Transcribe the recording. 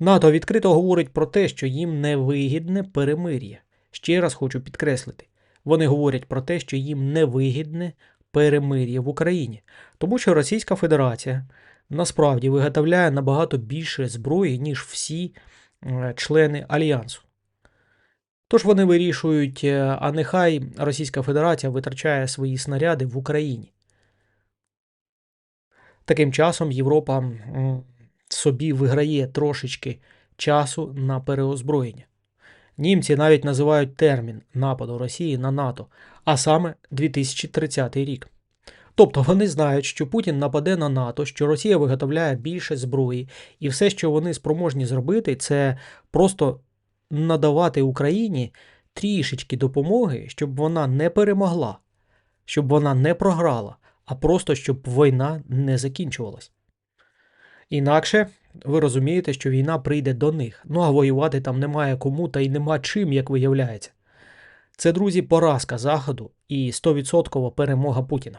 НАТО відкрито говорить про те, що їм невигідне перемир'я. Ще раз хочу підкреслити: вони говорять про те, що їм невигідне перемир'я в Україні, тому що Російська Федерація насправді виготовляє набагато більше зброї, ніж всі е, члени альянсу. Тож вони вирішують, е, а нехай Російська Федерація витрачає свої снаряди в Україні. Таким часом Європа собі виграє трошечки часу на переозброєння. Німці навіть називають термін нападу Росії на НАТО, а саме 2030 рік. Тобто вони знають, що Путін нападе на НАТО, що Росія виготовляє більше зброї, і все, що вони спроможні зробити, це просто надавати Україні трішечки допомоги, щоб вона не перемогла, щоб вона не програла, а просто щоб війна не закінчувалась. Інакше ви розумієте, що війна прийде до них. Ну а воювати там немає кому та й нема чим, як виявляється. Це, друзі, поразка Заходу і 100% перемога Путіна.